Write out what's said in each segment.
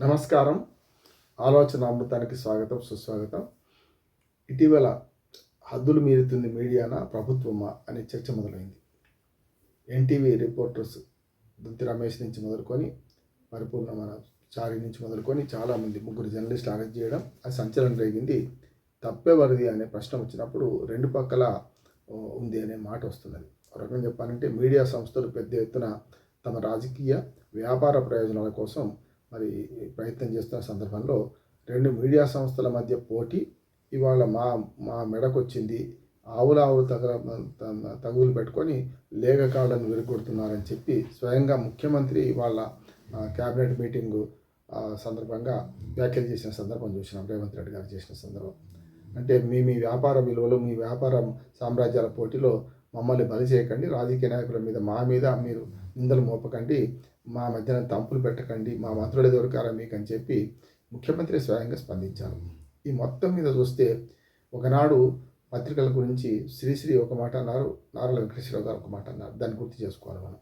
నమస్కారం. ఆలోచన అమృతానికి స్వాగతం సుస్వాగతం. ఇటీవల హద్దులు మీరుతుంది మీడియానా ప్రభుత్వమా అనే చర్చ మొదలైంది. ఎన్టీవీ రిపోర్టర్స్ దుంతి రమేష్ నుంచి మొదలుకొని పరిపూర్ణ మన చారి నుంచి మొదలుకొని చాలామంది ముగ్గురు జర్నలిస్టులు అరెస్ట్ చేయడం అది సంచలనం రేగింది. తప్పేవరిది అనే ప్రశ్న వచ్చినప్పుడు రెండు పక్కల ఉంది అనే మాట వస్తున్నది. ఒక రకంగా చెప్పాలంటే మీడియా సంస్థలు పెద్ద ఎత్తున తమ రాజకీయ వ్యాపార ప్రయోజనాల కోసం మరి ప్రయత్నం చేస్తున్న సందర్భంలో రెండు మీడియా సంస్థల మధ్య పోటీ ఇవాళ మా మా మెడకు వచ్చింది ఆవుల ఆవులు తగ తగులు పెట్టుకొని లేఖ కాళ్ళను విరగొడుతున్నారని చెప్పి స్వయంగా ముఖ్యమంత్రి వాళ్ళ క్యాబినెట్ మీటింగు సందర్భంగా వ్యాఖ్యలు చేసిన సందర్భం చూసినాం రేవంత్ రెడ్డి గారు చేసిన సందర్భం. అంటే మీ మీ వ్యాపార విలువలు మీ వ్యాపార సామ్రాజ్యాల పోటీలో మమ్మల్ని బలి చేయకండి రాజకీయ నాయకుల మీద మా మీద మీరు నిందలు మోపకండి మా మధ్యన తంపులు పెట్టకండి మా మంత్రులు దొరకారా మీకు అని చెప్పి ముఖ్యమంత్రి స్వయంగా స్పందించారు ఈ మొత్తం మీద చూస్తే ఒకనాడు పత్రికల గురించి శ్రీశ్రీ ఒక మాట అన్నారు నారాయణ వెంకటేశ్వరరావు గారు ఒక మాట అన్నారు. దాన్ని గుర్తు చేసుకోవాలి మనం.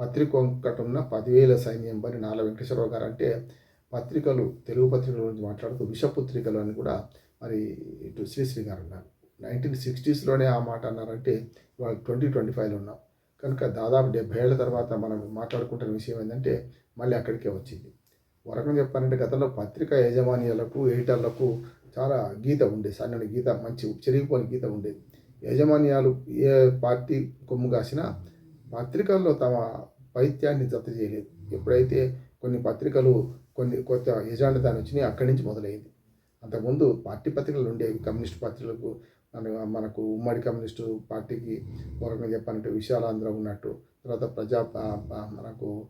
పత్రిక ఒక్కటి ఉన్న పదివేల సైన్యం పని నారాయణ వెంకటేశ్వరరావు గారు అంటే పత్రికలు తెలుగు పత్రికల గురించి మాట్లాడుతూ విషపుత్రికలు అని కూడా మరి ఇటు శ్రీశ్రీ గారు అన్నారు. నైన్టీన్ సిక్స్టీస్లోనే ఆ మాట అన్నారంటే ఇవాళ ట్వంటీ ట్వంటీ ఫైవ్లో ఉన్నాం. కనుక దాదాపు డెబ్బై ఏళ్ళ తర్వాత మనం మాట్లాడుకుంటున్న విషయం ఏంటంటే మళ్ళీ అక్కడికే వచ్చింది. వరకం రకంగా చెప్పాలంటే గతంలో పత్రిక యాజమాన్యాలకు ఎడిటర్లకు చాలా గీత ఉండేది సన్నని గీత మంచి చెరిగిపోని గీత ఉండేది యాజమాన్యాలు ఏ పార్టీ కొమ్ము కాసినా పత్రికల్లో తమ పైత్యాన్ని జత చేయలేదు. ఎప్పుడైతే కొన్ని పత్రికలు కొన్ని కొత్త యజాండతాన్ని వచ్చినాయి అక్కడి నుంచి మొదలైంది. అంతకుముందు పార్టీ పత్రికలు ఉండేవి కమ్యూనిస్ట్ పత్రికలకు మనకు ఉమ్మడి కమ్యూనిస్టు పార్టీకి వరకు చెప్పాలంటే విషయాలు అందరూ ఉన్నట్టు తర్వాత ప్రజా మనకు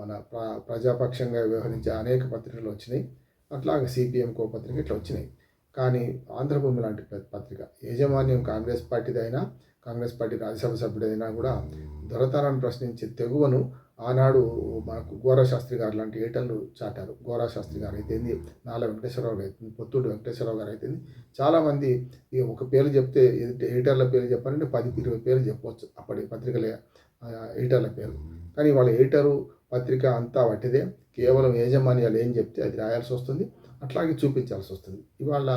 మన ప్ర ప్రజాపక్షంగా వ్యవహరించే అనేక పత్రికలు వచ్చినాయి. అట్లాగే సిపిఎం కో పత్రిక ఇట్లా వచ్చినాయి. కానీ ఆంధ్రభూమి లాంటి పత్రిక యాజమాన్యం కాంగ్రెస్ పార్టీది అయినా కాంగ్రెస్ పార్టీ రాజ్యసభ సభ్యుడైనా కూడా దొరతనాన్ని ప్రశ్నించే తెగువను ఆనాడు మనకు ఘోరశాస్త్రి గారు లాంటి ఏటలు చాటారు. ఘోరశాస్త్రి గారు అయితేంది? నాల వెంకటేశ్వరరావు గారు అయితేంది? పొత్తుడు వెంకటేశ్వరరావు గారు అయితేంది? చాలామంది ఈ ఒక పేరు చెప్తే ఎడిటర్ల పేరు చెప్పాలంటే పది ఇరవై పేర్లు చెప్పవచ్చు అప్పటి పత్రికల ఎడిటర్ల పేరు కానీ వాళ్ళ ఎడిటరు పత్రిక అంతా వాటిదే కేవలం యాజమాన్యాలు ఏం చెప్తే అది రాయాల్సి వస్తుంది. అట్లాగే చూపించాల్సి వస్తుంది. ఇవాళ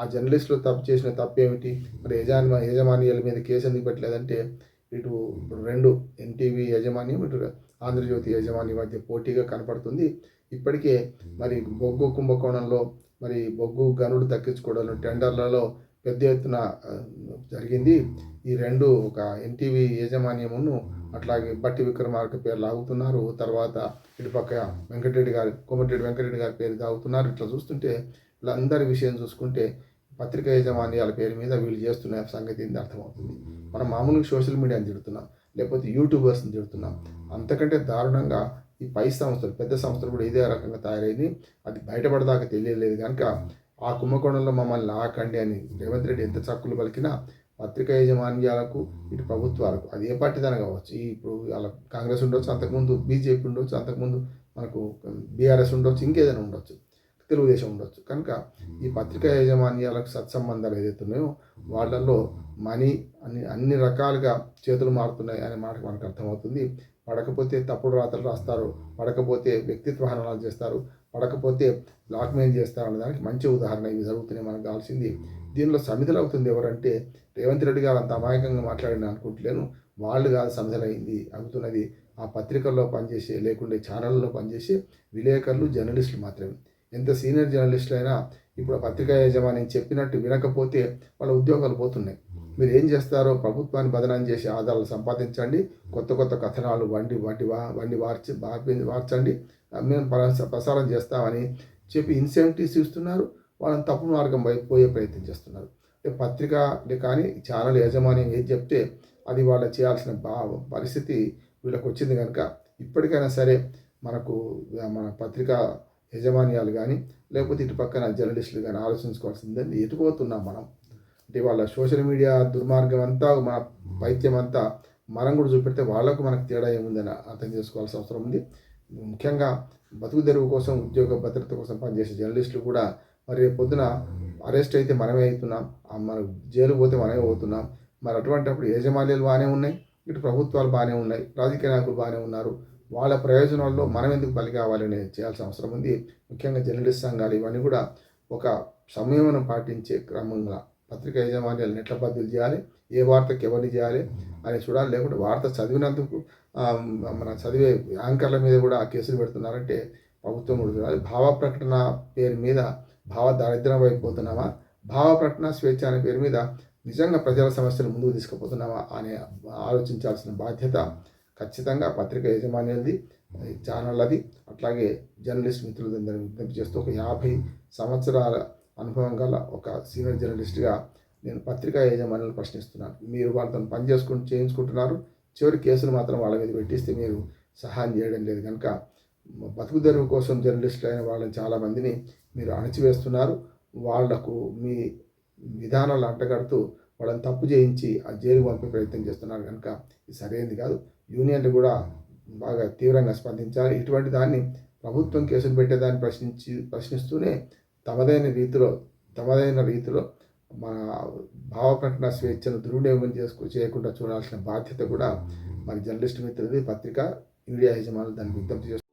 ఆ జర్నలిస్టులు తప్పు చేసిన తప్పు ఏమిటి మరి యజమా యజమాన్యాల మీద కేసు ఎందుకు పెట్టలేదంటే ఇటు రెండు ఎన్టీవీ యాజమాన్యం ఇటు ఆంధ్రజ్యోతి యజమాని మధ్య పోటీగా కనపడుతుంది. ఇప్పటికే మరి బొగ్గు కుంభకోణంలో మరి బొగ్గు గనుడు దక్కించుకోవడంలో టెండర్లలో పెద్ద ఎత్తున జరిగింది. ఈ రెండు ఒక ఎన్టీవీ యాజమాన్యమును అట్లాగే బట్టి విక్రమార్క పేరు లాగుతున్నారు. తర్వాత ఇటుపక్క వెంకటరెడ్డి గారి కోమటిరెడ్డి వెంకటరెడ్డి గారి పేరు తాగుతున్నారు ఇట్లా చూస్తుంటే వీళ్ళందరి విషయం చూసుకుంటే పత్రికా యాజమాన్యాల పేరు మీద వీళ్ళు చేస్తున్న సంగతి ఏంది అర్థమవుతుంది. మనం మామూలుగా సోషల్ మీడియాని తిడుతున్నాం. లేకపోతే యూట్యూబర్స్ని తిడుతున్నాం. అంతకంటే దారుణంగా ఈ పై సంస్థలు పెద్ద సంస్థలు కూడా ఇదే రకంగా తయారైంది. అది బయటపడదాకా తెలియలేదు కనుక ఆ కుంభకోణంలో మమ్మల్ని ఆకండి అని రేవంత్ రెడ్డి ఎంత చక్కులు పలికినా పత్రికా యాజమాన్యాలకు ఇటు ప్రభుత్వాలకు అది ఏ పార్టీదైనా కావచ్చు. ఈ ఇప్పుడు అలా కాంగ్రెస్ ఉండొచ్చు అంతకుముందు బీజేపీ ఉండొచ్చు అంతకుముందు మనకు బీఆర్ఎస్ ఉండొచ్చు ఇంకేదైనా ఉండొచ్చు. తెలుగుదేశం ఉండొచ్చు. కనుక ఈ పత్రికా యాజమాన్యాలకు సత్సంబంధాలు ఏదైతే ఉన్నాయో వాళ్ళల్లో మనీ అన్ని అన్ని రకాలుగా చేతులు మారుతున్నాయి అనే మాట మనకు అర్థమవుతుంది. పడకపోతే తప్పుడు రాతలు రాస్తారు. పడకపోతే వ్యక్తిత్వ హననాలు చేస్తారు. పడకపోతే బ్లాక్మెయిల్ చేస్తారు అనే దానికి మంచి ఉదాహరణ ఇవి జరుగుతున్నాయి మనకు కావాల్సింది. దీనిలో సమిధలు అవుతుంది ఎవరంటే రేవంత్ రెడ్డి గారు అంత అమాయకంగా మాట్లాడిన అనుకుంటలేను. వాళ్ళు కాదు సమిధలైంది అవుతున్నది. ఆ పత్రికల్లో పనిచేసే లేకుంటే ఛానళ్ళలో పనిచేసే విలేకరులు జర్నలిస్టులు మాత్రమే. ఎంత సీనియర్ జర్నలిస్టులు అయినా ఇప్పుడు పత్రికా యజమాని చెప్పినట్టు వినకపోతే వాళ్ళ ఉద్యోగాలు పోతున్నాయి. మీరు ఏం చేస్తారో ప్రభుత్వాన్ని బదనాం చేసి ఆధారాలు సంపాదించండి కొత్త కొత్త కథనాలు వండి వండి వా వండి వార్చి వార్పి వార్చండి మేము ప్రసారం చేస్తామని చెప్పి ఇన్సెంటివ్స్ ఇస్తున్నారు. వాళ్ళని తప్పు మార్గం వైపు పోయే ప్రయత్నం చేస్తున్నారు. పత్రిక కానీ ఛానల్ యాజమాన్యం ఏది చెప్తే అది వాళ్ళు చేయాల్సిన బా పరిస్థితి వీళ్ళకి వచ్చింది కనుక ఇప్పటికైనా సరే మనకు మన పత్రికా యజమాన్యాలు కానీ లేకపోతే ఇటు పక్కన జర్నలిస్టులు కానీ ఆలోచించుకోవాల్సిందని ఎటుపోతున్నాం మనం. అంటే వాళ్ళ సోషల్ మీడియా దుర్మార్గం అంతా మన పైత్యం అంతా మనం కూడా చూపెడితే వాళ్ళకు మనకు తేడా ఏముందని అర్థం చేసుకోవాల్సిన అవసరం ఉంది. ముఖ్యంగా బతుకు తెరువు కోసం ఉద్యోగ భద్రత కోసం పనిచేసే జర్నలిస్టులు కూడా మరి రేపు పొద్దున అరెస్ట్ అయితే మనమే అవుతున్నాం. మన జైలు పోతే మనమే పోతున్నాం. మరి అటువంటిప్పుడు యాజమాన్యాలు బాగానే ఉన్నాయి. ఇటు ప్రభుత్వాలు బాగానే ఉన్నాయి. రాజకీయ నాయకులు బాగానే ఉన్నారు. వాళ్ళ ప్రయోజనాల్లో మనం ఎందుకు బలి కావాలని చేయాల్సిన అవసరం ఉంది. ముఖ్యంగా జర్నలిస్ట్ సంఘాలు ఇవన్నీ కూడా ఒక సంయమనం పాటించే క్రమంగా పత్రిక యాజమాన్యాలను ఎట్లా బదిలీ చేయాలి ఏ వార్తకి ఎవరిని చేయాలి అని చూడాలి. లేకుంటే వార్త చదివినందుకు మన చదివే యాంకర్ల మీద కూడా కేసులు పెడుతున్నారంటే ప్రభుత్వం కూడా చూడాలి. భావ ప్రకటన పేరు మీద భావ దారిద్ర్యం అయిపోతున్నామా భావ ప్రకటన స్వేచ్ఛ అనే పేరు మీద నిజంగా ప్రజల సమస్యలు ముందుకు తీసుకుపోతున్నామా అనే ఆలోచించాల్సిన బాధ్యత ఖచ్చితంగా పత్రిక యాజమాన్యాలది ఛానళ్ళది అట్లాగే జర్నలిస్ట్ మిత్రులందరినీ విజ్ఞప్తి చేస్తూ ఒక యాభై సంవత్సరాల అనుభవం గల ఒక సీనియర్ జర్నలిస్ట్గా నేను పత్రికా యాజమాన్యాలు ప్రశ్నిస్తున్నాను. మీరు వాళ్ళతో పని చేసుకుని చేయించుకుంటున్నారు. చివరి కేసులు మాత్రం వాళ్ళ మీద పెట్టిస్తే మీరు సహాయం చేయడం లేదు. కనుక బతుకు తెరువు కోసం జర్నలిస్టులు అయిన వాళ్ళని చాలామందిని మీరు అణచివేస్తున్నారు. వాళ్ళకు మీ విధానాలు అంటగడుతూ వాళ్ళని తప్పు చేయించి ఆ జైలు పంపే ప్రయత్నం చేస్తున్నారు. కనుక ఇది సరైనది కాదు. యూనియన్లు కూడా బాగా తీవ్రంగా స్పందించాలి. ఇటువంటి దాన్ని ప్రభుత్వం కేసులు పెట్టేదాన్ని ప్రశ్నించి ప్రశ్నిస్తూనే తమదైన రీతిలో తమదైన రీతిలో మన భావ ప్రకటన స్వేచ్ఛను దుర్వినియోగం చేసుకు చేయకుండా చూడాల్సిన బాధ్యత కూడా మరి జర్నలిస్ట్ మిత్రులది పత్రిక మీడియా యజమానులు దాన్ని విజ్ఞప్తి